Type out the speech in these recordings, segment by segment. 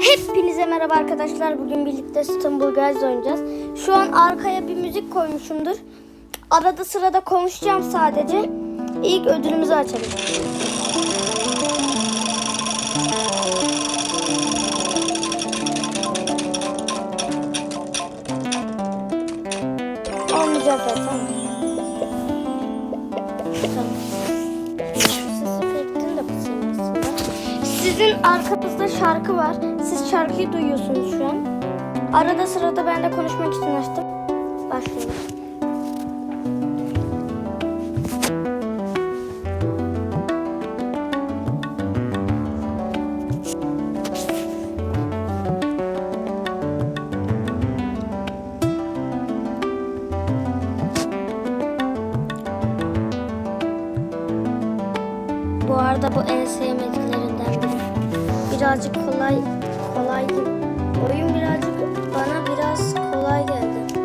Hepinize merhaba arkadaşlar. Bugün birlikte İstanbul Guys oynayacağız. Şu an arkaya bir müzik koymuşumdur. Arada sırada konuşacağım sadece. İlk ödülümüzü açalım. Olmayacak zaten. Tamam. Sizin arkanızda şarkı var. Siz şarkıyı duyuyorsunuz şu an. Arada sırada ben de konuşmak için açtım. Başlıyoruz. Bu arada bu en biri. Birazcık kolay kolay değil. Oyun birazcık bana biraz kolay geldi.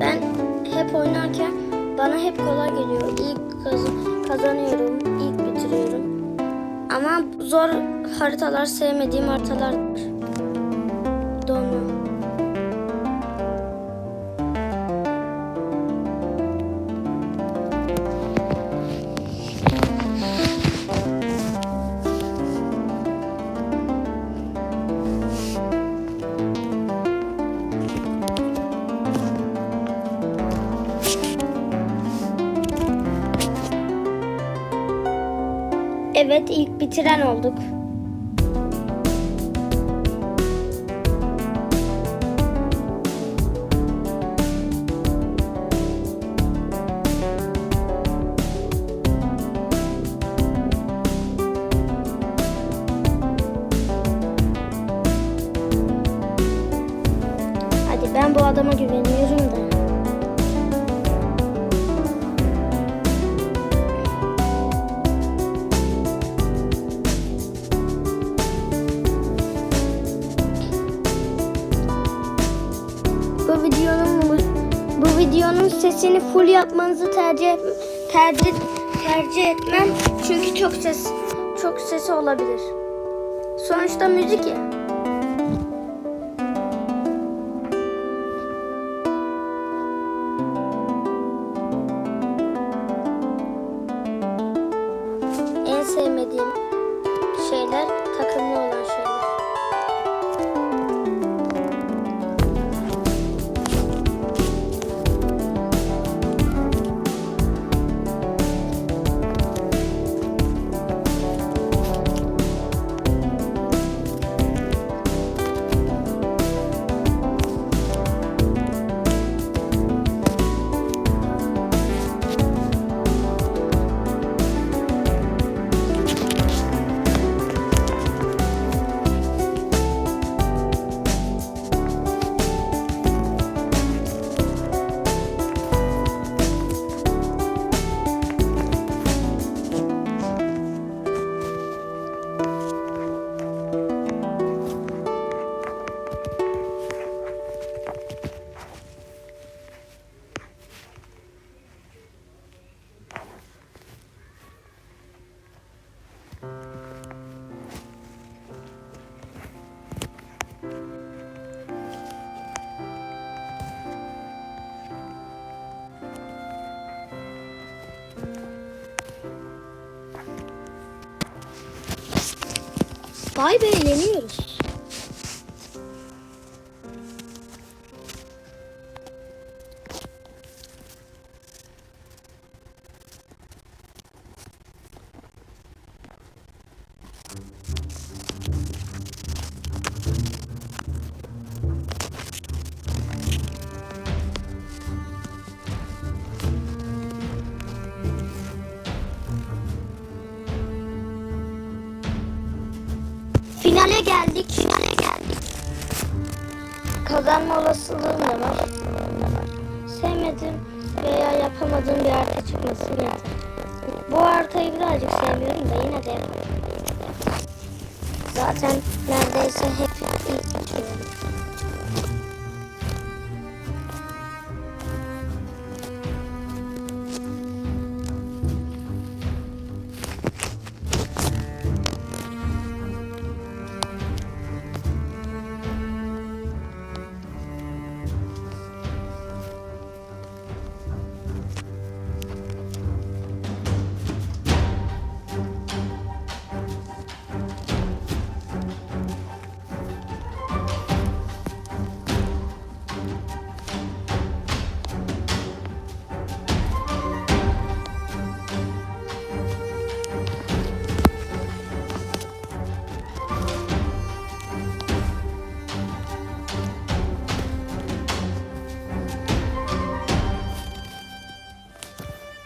Ben hep oynarken bana hep kolay geliyor. İlk kaz- kazanıyorum, ilk bitiriyorum. Ama zor haritalar sevmediğim haritalar var. Evet ilk bitiren olduk. Hadi ben bu adama güveniyorum videonun sesini full yapmanızı tercih tercih tercih etmem çünkü çok ses çok sesi olabilir. Sonuçta müzik ya. Vay be yeniyoruz. Finale geldik. Finale geldik. Kazanma olasılığım da var. Sevmedim veya yapamadığım bir harita çıkması yeter. Bu haritayı birazcık sevmiyorum da yine de yaparım. Zaten neredeyse hep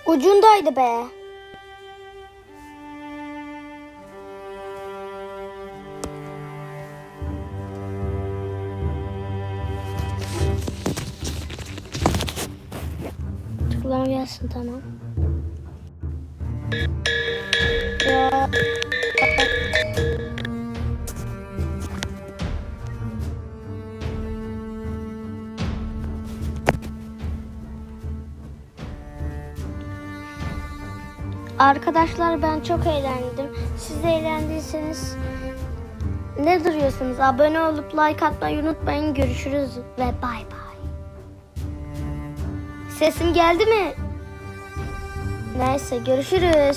Ucundaydı be. Tıklama gelsin tamam. Ya. Arkadaşlar ben çok eğlendim. Siz de eğlendiyseniz ne duruyorsunuz? Abone olup like atmayı unutmayın. Görüşürüz ve bay bay. Sesim geldi mi? Neyse görüşürüz.